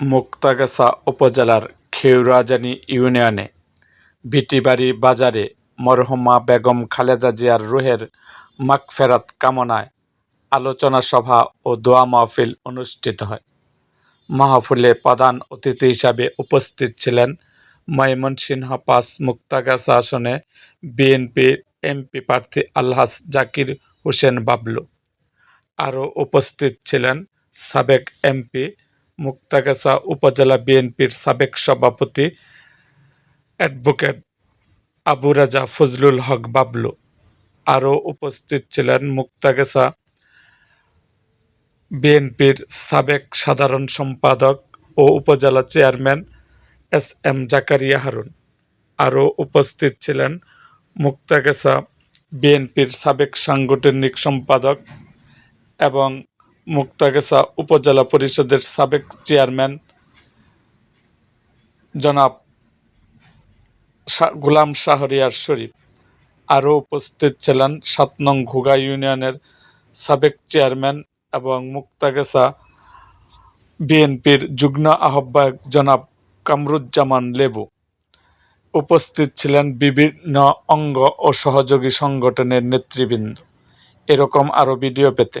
মুক্তাগাছা উপজেলার খেউরাজানী ইউনিয়নে ভিটিবাড়ি বাজারে মরহুমা বেগম খালেদা জিয়ার রুহের মাকফেরাত কামনায় আলোচনা সভা ও দোয়া মাহফিল অনুষ্ঠিত হয়। মাহফিলে প্রধান অতিথি হিসাবে উপস্থিত ছিলেন ময়মনসিংহ পাস মুক্তাগাছা আসনে বিএনপির এমপি প্রার্থী আলহাস জাকির হোসেন বাবলু। আরও উপস্থিত ছিলেন সাবেক এমপি মুক্তাগাছা উপজেলা বিএনপির সাবেক সভাপতি অ্যাডভোকেট আবু রাজা ফজলুল হক বাবলু। আরও উপস্থিত ছিলেন মুক্তাগাছা বিএনপির সাবেক সাধারণ সম্পাদক ও উপজেলা chairman S M Zakaria Harun. আরও উপস্থিত ছিলেন মুক্তাগাছা বিএনপির সাবেক সাংগঠনিক সম্পাদক এবং মুক্তাগাছা উপজেলা পরিষদের সাবেক চেয়ারম্যান জনাব গোলাম শাহরিয়ার শরীফ। আরও উপস্থিত ছিলেন সাত নং ঘুগা ইউনিয়নের সাবেক চেয়ারম্যান এবং মুক্তাগাছা বিএনপির যুগ্ম আহ্বায়ক জনাব কামরুজ্জামান লেবু। উপস্থিত ছিলেন বিভিন্ন অঙ্গ ও সহযোগী সংগঠনের নেতৃবৃন্দ। এরকম আরও ভিডিও পেতে